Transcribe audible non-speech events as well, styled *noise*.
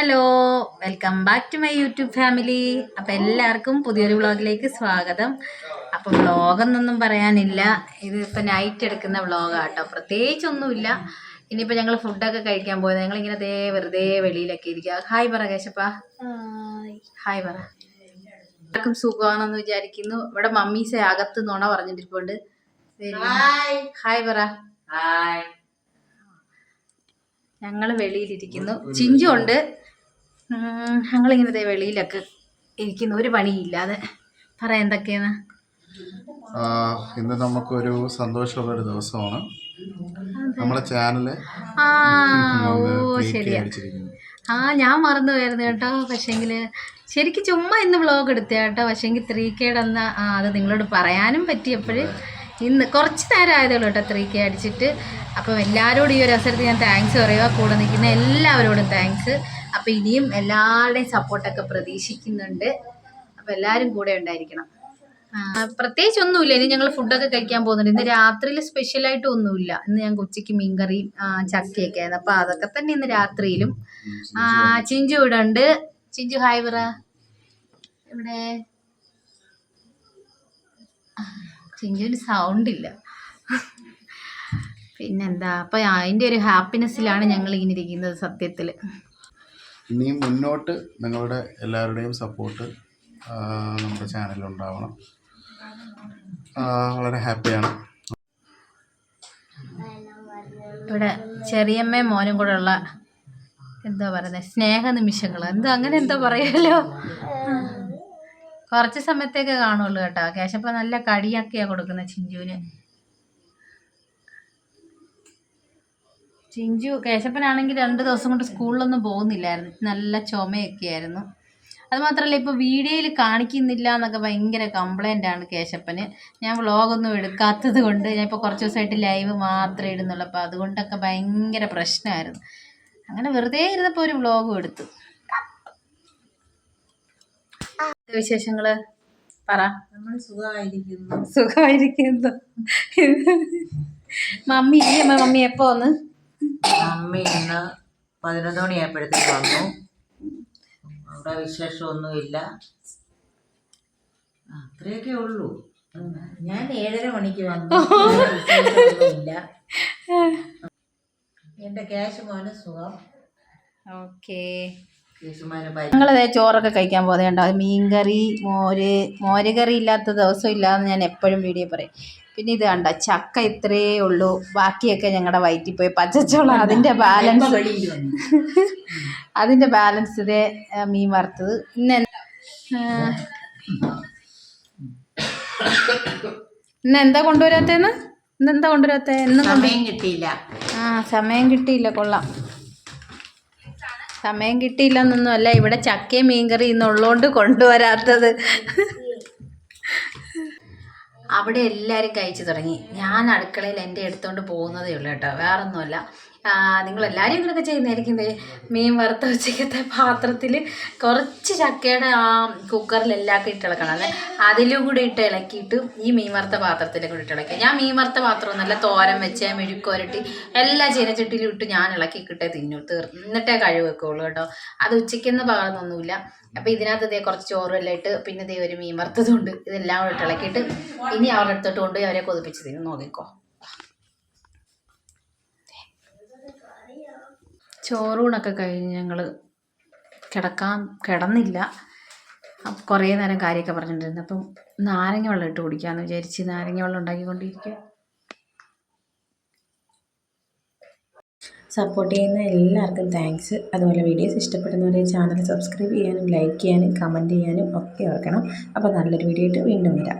Hello welcome back to my YouTube family. അപ്പം എല്ലാവർക്കും പുതിയൊരു വ്ളോഗിലേക്ക് സ്വാഗതം. അപ്പം വ്ളോഗെന്നൊന്നും പറയാനില്ല. ഇത് ഇപ്പം നൈറ്റ് എടുക്കുന്ന വ്ളോഗാണ് കേട്ടോ പ്രത്യേകിച്ചൊന്നുമില്ല. ഇനിയിപ്പോൾ ഞങ്ങൾ ഫുഡൊക്കെ കഴിക്കാൻ പോയത് ഞങ്ങളിങ്ങനെ ദേ വെറുതെ വെളിയിലൊക്കെ ഇരിക്കുക ഹായ് പറ കേശപ്പ. ഹായ് പറ. എല്ലാവർക്കും സുഖമാണെന്ന് വിചാരിക്കുന്നു. ഇവിടെ മമ്മീസെ അകത്ത് നുണ പറഞ്ഞിട്ടിരിപ്പുണ്ട്. ഹായ് പറ. ഹായ് ഞങ്ങൾ വെളിയിലിരിക്കുന്നു. ചിഞ്ചു ഉണ്ട്. ഞങ്ങളിങ്ങനെ വെളിയിലൊക്കെ ഇരിക്കുന്ന ഒരു പണിയില്ലാതെ. പറ എന്തൊക്കെയാണ്? ഇന്ന് നമുക്കൊരു സന്തോഷമുള്ള ഒരു ദിവസമാണ് നമ്മുടെ ചാനൽ ആ ഞാൻ മറന്നു പോയിരുന്നു കേട്ടോ. പക്ഷേങ്കിൽ ശരിക്കും ചുമ്മാ ഇന്ന് വ്ളോഗ് എടുത്ത കേട്ടോ. പക്ഷേങ്കിൽ ത്രീ കേഡ് എന്ന അത് നിങ്ങളോട് പറയാനും പറ്റിയപ്പോൾ ഇന്ന് കുറച്ച് നേരം ആയതുള്ളൂ കേട്ടോ ത്രീ കെ അടിച്ചിട്ട്. അപ്പം എല്ലാവരോടും ഈ ഒരു അവസരത്തിൽ ഞാൻ താങ്ക്സ് പറയുക. കൂടെ നിൽക്കുന്ന എല്ലാവരോടും താങ്ക്സ് അപ്പം ഇനിയും എല്ലാവരുടെയും സപ്പോർട്ടൊക്കെ പ്രതീക്ഷിക്കുന്നുണ്ട്. അപ്പം എല്ലാവരും കൂടെ ഉണ്ടായിരിക്കണം. പ്രത്യേകിച്ച് ഒന്നുമില്ല. ഇനി ഞങ്ങൾ ഫുഡൊക്കെ കഴിക്കാൻ പോകുന്നുണ്ട്. ഇന്ന് രാത്രിയിൽ സ്പെഷ്യലായിട്ട് ഒന്നുമില്ല. ഇന്ന് ഞങ്ങൾക്ക് ഉച്ചയ്ക്ക് മീൻകറിയും ചക്കയൊക്കെ ആയിരുന്നു. അപ്പം അതൊക്കെ തന്നെ ഇന്ന് രാത്രിയിലും. ചിഞ്ചു ഇവിടെ ഉണ്ട്. ചിഞ്ചു പറ ഇവിടെ ചിഞ്ചുവിന് സൗണ്ട് ഇല്ല. പിന്നെന്താ? അപ്പം അതിന്റെ ഒരു ഹാപ്പിനെസ്സിലാണ് ഞങ്ങൾ ഇങ്ങനെ ഇരിക്കുന്നത് സത്യത്തിൽ ഇനിയും മുന്നോട്ട് നിങ്ങളുടെ എല്ലാവരുടെയും സപ്പോർട്ട് നമ്മുടെ ചാനലിലുണ്ടാവണം വളരെ ഹാപ്പിയാണ് ഇവിടെ ചെറിയമ്മയും മോനും കൂടെ ഉള്ള എന്താ പറയുന്നത് സ്നേഹ നിമിഷങ്ങൾ എന്താ അങ്ങനെ എന്താ പറയാലോ കുറച്ച് സമയത്തേക്ക് കാണുള്ളൂ കേട്ടോ. കേശപ്പ നല്ല കടിയൊക്കെയാ കൊടുക്കുന്നത് ചിഞ്ചുവിന്. ചിഞ്ചു കേശപ്പനാണെങ്കിൽ രണ്ട് ദിവസം കൊണ്ട് സ്കൂളിലൊന്നും പോകുന്നില്ലായിരുന്നു. നല്ല ചുമയൊക്കെ ആയിരുന്നു. അതുമാത്രമല്ല ഇപ്പോൾ വീഡിയോയിൽ കാണിക്കുന്നില്ല എന്നൊക്കെ ഭയങ്കര കംപ്ലൈന്റ് ആണ് കേശപ്പന്. ഞാൻ വ്ളോഗൊന്നും എടുക്കാത്തത് കൊണ്ട് ഞാൻ ഇപ്പോൾ കുറച്ച് ദിവസമായിട്ട് ലൈവ് മാത്രമേ ഇടുന്നുള്ളൂ. അപ്പോൾ അതുകൊണ്ടൊക്കെ ഭയങ്കര പ്രശ്നമായിരുന്നു. അങ്ങനെ വെറുതെ ഇരുന്നപ്പോൾ ഒരു വ്ളോഗും എടുത്തു. വിശേഷങ്ങൾ പറ. നമ്മൾ സുഖമായിരിക്കുന്നു. സുഖമായിരിക്കുന്നു. മമ്മി ഇല്ലേ? മമ്മി എപ്പോ വന്ന്? അമ്മ ഇന്ന് പതിനൊന്ന് മണിയായപ്പോഴത്തേക്ക് വന്നു. അവിടെ വിശേഷമൊന്നുമില്ല. അത്രയൊക്കെ ഉള്ളൂ. ഞാൻ ഏഴര മണിക്ക് വന്നു. ഇല്ല എന്റെ ക്യാഷ് മോന് സുഖം. ഓക്കേ. ഞങ്ങളതേ ചോറൊക്കെ കഴിക്കാൻ പോകുന്നുണ്ടോ മീൻകറി മോര് മോര് കറി ഇല്ലാത്ത ദിവസം ഇല്ലാന്ന് ഞാൻ എപ്പോഴും വീഡിയോ പറയും. പിന്നെ ഇത് കണ്ട? ചക്ക ഇത്രയേ ഉള്ളൂ. ബാക്കിയൊക്കെ ഞങ്ങളുടെ വയറ്റിൽ പോയി പച്ചച്ചോളം. അതിന്റെ ബാലൻസ് *laughs* അതിന്റെ അതിന്റെ ബാലൻസ് ഇതേ മീൻ വറുത്തത്. ഇന്ന് എന്ത്- ഇന്ന് എന്താ കൊണ്ടുവരാത്തേന്ന്? ഇന്ന് എന്താ കൊണ്ടുവരാത്തേ? എന്നും സമയം കിട്ടിയില്ല. ആ സമയം കിട്ടിയില്ല. കൊള്ളാം. സമയം കിട്ടിയില്ലെന്നൊന്നും അല്ല ഇവിടെ ചക്കയും മീൻകറി ഇന്നുള്ളതുകൊണ്ട് കൊണ്ടുവരാത്തത്. അവിടെ എല്ലാവരും കഴിച്ചു തുടങ്ങി. ഞാൻ അടുക്കളയിൽ എന്റെ എടുത്തുകൊണ്ട് പോകുന്നതേ ഉള്ളൂ കേട്ടോ. വേറൊന്നുമല്ല. നിങ്ങൾ എല്ലാവരും ഇങ്ങനെയൊക്കെ ചെയ്യുന്നതായിരിക്കും മീൻ വറുത്ത ഉച്ചക്കത്തെ പാത്രത്തിൽ കുറച്ച് ചക്കയുടെ ആ കുക്കറിലെല്ലാം ഇട്ട് ഇളക്കണം. അല്ലേ? അതിലും കൂടി ഇട്ട് ഇളക്കിയിട്ട് ഈ മീൻ വറുത്ത പാത്രത്തിലും കൂടി ഇട്ട് ഇളക്കുക ഞാൻ മീൻ വറുത്ത പാത്രം നല്ല തോരൻ വെച്ച് മെഴുക്കുരട്ടി എല്ലാ ചീനച്ചട്ടിയിലും ഇട്ട് ഞാൻ ഇളക്കി കിട്ടേ തിന്നു തീർ എന്നിട്ടേ കഴിവ് വെക്കുള്ളൂ കേട്ടോ. അത് ഉച്ചയ്ക്കെന്ന് പകർന്നൊന്നുമില്ല അപ്പോൾ ഇതിനകത്ത് ഇതേ കുറച്ച് ചോറും എല്ലാം ഇട്ട് പിന്നെ ഇതേ ഒരു മീൻ വറുത്തതുണ്ട് ഇതെല്ലാം കൂടെ ഇളക്കിയിട്ട് ഇനി അവരുടെ അടുത്തോട്ട് കൊണ്ടുപോയി അവരെ കൊതിപ്പിച്ച് തിന്നു. നോക്കിക്കോ. ചോറൂണൊക്കെ കഴിഞ്ഞ് ഞങ്ങൾ കിടക്കാൻ കിടന്നില്ല. കുറേ നേരം കാര്യമൊക്കെ പറഞ്ഞിട്ടുണ്ടായിരുന്നു അപ്പം നാരങ്ങ വെള്ളം ഇട്ട് കുടിക്കാമെന്ന് വിചാരിച്ച് നാരങ്ങ വെള്ളം ഉണ്ടാക്കിക്കൊണ്ടിരിക്കുക സപ്പോർട്ട് ചെയ്യുന്ന എല്ലാവർക്കും താങ്ക്സ് അതുപോലെ വീഡിയോസ് ഇഷ്ടപ്പെടുന്നവരെ ചാനൽ സബ്സ്ക്രൈബ് ചെയ്യാനും ലൈക്ക് ചെയ്യാനും കമന്റ് ചെയ്യാനും ഒക്കെ ഓർക്കണം. അപ്പോൾ നല്ലൊരു വീഡിയോ ആയിട്ട് വീണ്ടും വരാം.